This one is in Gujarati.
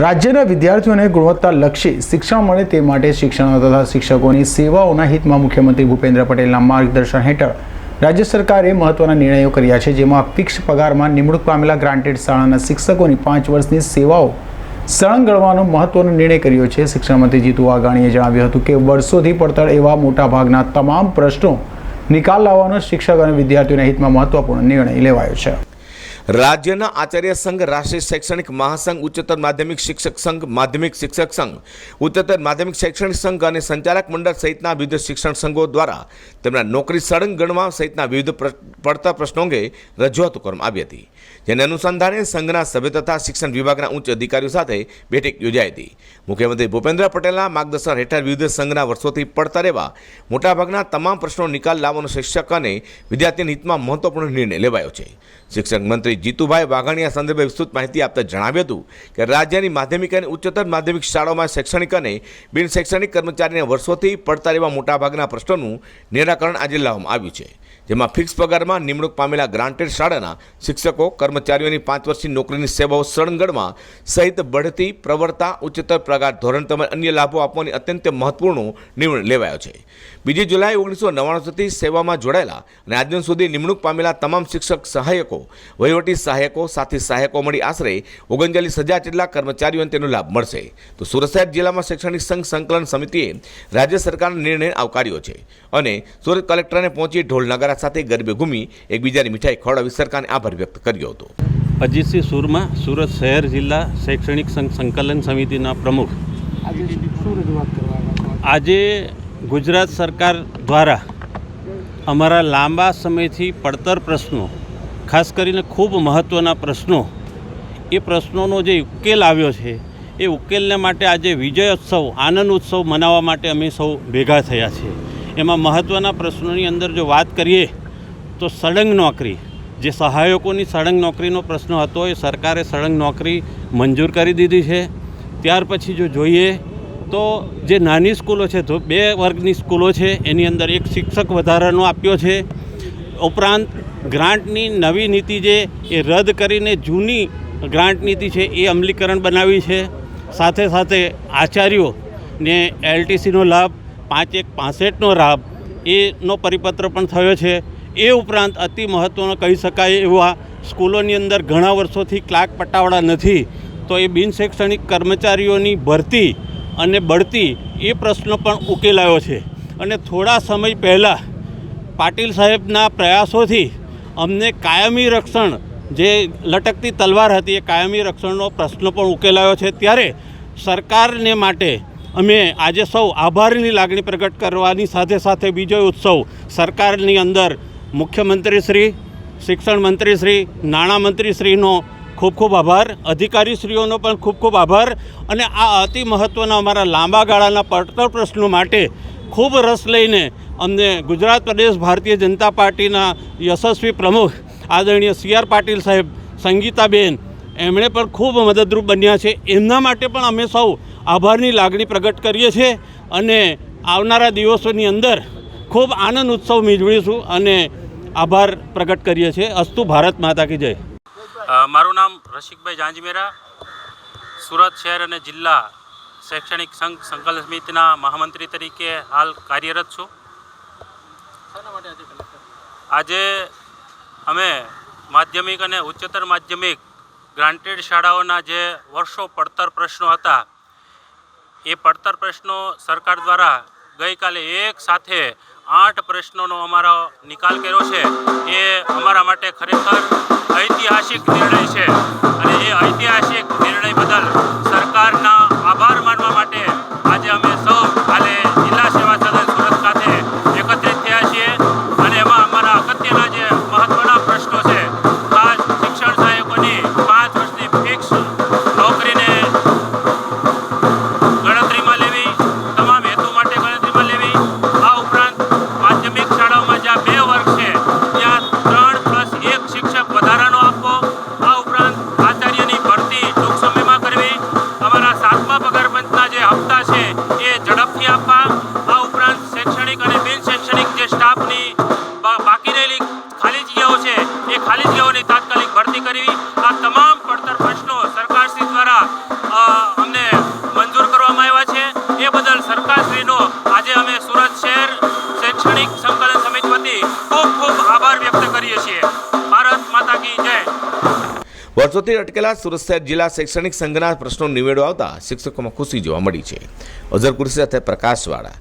રાજ્યના વિદ્યાર્થીઓને ગુણવત્તાલક્ષી શિક્ષણ મળે તે માટે શિક્ષણ તથા શિક્ષકોની સેવાઓના હિતમાં મુખ્યમંત્રી ભૂપેન્દ્ર પટેલના માર્ગદર્શન હેઠળ રાજ્ય સરકારે મહત્વના નિર્ણયો કર્યા છે, જેમાં ફિક્સ પગારમાં નિમણૂક પામેલા ગ્રાન્ટેડ શાળાના શિક્ષકોની પાંચ વર્ષની સેવાઓ સળંગ ગણવાનો મહત્વનો નિર્ણય કર્યો છે. શિક્ષણ મંત્રી જીતુ વાઘાણીએ જણાવ્યું હતું કે, વર્ષોથી પડતર એવા મોટાભાગના તમામ પ્રશ્નો નિકાલ લાવવાનો શિક્ષક અને વિદ્યાર્થીઓના હિતમાં મહત્વપૂર્ણ નિર્ણય લેવાયો છે. રાજ્યના આચાર્ય સંઘ, રાષ્ટ્રીય શૈક્ષણિક મહાસંઘ, ઉચ્ચતર માધ્યમિક શિક્ષક સંઘ, માધ્યમિક શિક્ષક સંઘ, ઉચ્ચતર માધ્યમિક શૈક્ષણિક સંઘ અને સંચાલક મંડળ સહિતના વિવિધ શિક્ષણ સંઘો દ્વારા તેમના નોકરી સળંગ ગણવા સહિતના વિવિધ પડતા પ્રશ્નો અંગે રજૂઆતો કરવામાં આવી હતી. જેને અનુસંધાને સંઘના સભ્ય તથા શિક્ષણ વિભાગના ઉચ્ચ અધિકારીઓ સાથે બેઠક યોજાઈ હતી. મુખ્યમંત્રી ભૂપેન્દ્ર પટેલના માર્ગદર્શન હેઠળ વિવિધ સંઘના વર્ષોથી પડતા રહેવા મોટાભાગના તમામ પ્રશ્નો નિકાલ લાવવાનો શિક્ષક અને વિદ્યાર્થીના હિતમાં મહત્વપૂર્ણ નિર્ણય લેવાયો છે. શિક્ષણ મંત્રી જીતુભાઈ વાઘાણીયા સંદર્ભે વિસ્તૃત માહિતી આપતા જણાવ્યું હતું કે રાજ્યની માધ્યમિક અને ઉચ્ચતર માધ્યમિક શાળાઓમાં શૈક્ષણિક અને બિન શૈક્ષણિક કર્મચારીને વર્ષોથી પડતર એવા મોટાભાગના પ્રશ્નોનું નિરાકરણ આજે લાવવામાં આવ્યું છે, જેમાં ફિક્સ પગારમાં નિમણૂક પામેલા ગ્રાન્ટેડ શાળાના શિક્ષકો, કર્મચારીઓની પાંચ વર્ષની નોકરીની સેવાઓ સળંગણમાં સહિત બઢતી પ્રવર્તા, ઉચ્ચતર પગાર ધોરણ તેમજ અન્ય લાભો આપવાની અત્યંત મહત્વપૂર્ણ નિર્ણય લેવાયો છે. બીજી જુલાઈ ઓગણીસો નવ્વાણુંથી સેવામાં જોડાયેલા અને આજ સુધી નિમણૂક પામેલા તમામ શિક્ષક સહાયકો વહીવટી સહાયકો સાથી સહાયકો મળી આશરે ઓગણચાલીસ હજાર જેટલા કર્મચારીઓને તેનો લાભ મળશે. તો સુરત શહેર જિલ્લામાં શૈક્ષણિક સંઘ સંકલન સમિતિએ રાજ્ય સરકારના નિર્ણય આવકાર્યો છે અને સુરત કલેક્ટરને પહોંચી ઢોલ નગારા સાથે ગરબે ઘૂમી એકબીજાની મીઠાઈ ખવડાવી સરકારને આભાર વ્યક્ત કર્યો હતો. અજીતસિંહ સુરમાં સુરત શહેર જિલ્લા શૈક્ષણિક સંઘ સંકલન સમિતિના પ્રમુખ આજે ગુજરાત સરકાર દ્વારા અમારા લાંબા સમયથી પડતર પ્રશ્નો ખાસ કરીને ખૂબ મહત્ત્વના પ્રશ્નો. એ પ્રશ્નોનો જે ઉકેલ આવ્યો છે, એ ઉકેલને માટે આજે વિજય ઉત્સવ, આનંદ ઉત્સવ મનાવવા માટે અમે સૌ ભેગા થયા છીએ. એમાં મહત્ત્વના પ્રશ્નોની અંદર જો વાત કરીએ, તો સળંગ નોકરી, જે સહાયકોની સળંગ નોકરીનો પ્રશ્ન હતો, એ સરકારે સળંગ નોકરી મંજૂર કરી દીધી છે. ત્યાર પછી જો જોઈએ, તો જે નાની સ્કૂલો છે, તો બે વર્ગની સ્કૂલો છે, એની અંદર એક શિક્ષક વધારાનો આપ્યો છે. ઉપરાંત ગ્રાન્ટની નવી નીતિ જે એ રદ કરીને જૂની ગ્રાન્ટ નીતિ છે એ અમલીકરણ બનાવી છે. સાથે સાથે આચાર્યોને એલટીસીનો લાભ પાંચ એક પાસઠનો લાભ એનો પરિપત્ર પણ થયો છે. એ ઉપરાંત અતિ મહત્ત્વનો કહી શકાય એવા સ્કૂલોની અંદર ઘણા વર્ષોથી ક્લાર્ક પટાવાળા નથી. તો એ બિનશૈક્ષણિક કર્મચારીઓની ભરતી અને બઢતી એ પ્રશ્ન પણ ઉકેલાયો છે. અને થોડા સમય પહેલાં પાટીલ સાહેબના પ્રયાસોથી અમને કાયમી રક્ષણ જે લટકતી તલવાર હતી એ કાયમી રક્ષણનો પ્રશ્ન પણ ઉકેલાયો છે. ત્યારે સરકારને માટે અમે આજે સૌ આભારની લાગણી પ્રગટ કરવાની સાથે સાથે બીજો ઉત્સવ સરકારની અંદર મુખ્યમંત્રીશ્રી, શિક્ષણ મંત્રીશ્રી નાણામંત્રીશ્રીનો ખૂબ ખૂબ આભાર, અધિકારીશ્રીઓનો પણ ખૂબ ખૂબ આભાર અને આ અતિ મહત્ત્વના અમારા લાંબા ગાળાના પડતર પ્રશ્નો માટે ખૂબ રસ લઈને અમને ગુજરાત પ્રદેશ ભારતીય જનતા પાર્ટીના યશસ્વી પ્રમુખ આદરણીય સી આર પાટીલ સાહેબ, સંગીતાબેન, એમણે પણ ખૂબ મદદરૂપ બન્યા છે. એમના માટે પણ અમે સૌ આભારની લાગણી પ્રગટ કરીએ છીએ અને આવનારા દિવસોની અંદર ખૂબ આનંદ ઉત્સવ મીજવીશું અને આભાર પ્રગટ કરીએ છીએ. અસ્તુ ભારત માતા કી જય. મારું નામ રસિકભાઈ જાંજમેરા, સુરત શહેર અને જિલ્લા શૈક્ષણિક સંઘ સંકલન સમિતિના મહામંત્રી તરીકે હાલ કાર્યરત છું. આજે અમે માધ્યમિક અને ઉચ્ચતર માધ્યમિક ગ્રાન્ટેડ શાળાઓના જે વર્ષો પડતર પ્રશ્નો હતા, એ પડતર પ્રશ્નો સરકાર દ્વારા ગઈકાલે એક સાથે આઠ પ્રશ્નોનો અમારો નિકાલ કર્યો છે. એ અમારા માટે ખરેખર શૈક્ષણિક અને બિન શૈક્ષણિક જે સ્ટાફની બાકી રહેલી ખાલી જગ્યાઓ છે, એ ખાલી જગ્યાઓની તાત્કાલિક ભરતી કરવી. આ તમામ પડતર પ્રશ્નો સરકારશ્રી દ્વારા અમને મંજૂર કરવામાં આવ્યા છે. એ બદલ સરકારશ્રીનો આજે અમે સુરત શહેર શૈક્ષણિક સંકલન સમિતિ વતી ખૂબ ખૂબ આભાર વ્યક્ત કરીએ છીએ. ભારત માતા કી જય. વર્ષોથી અટકેલા સુરત શહેર જિલ્લા શૈક્ષણિક સંઘના પ્રશ્નો નિવેડો આવતા શિક્ષકોમાં ખુશી જોવા મળી છે. અઝર સાથે પ્રકાશવાળા.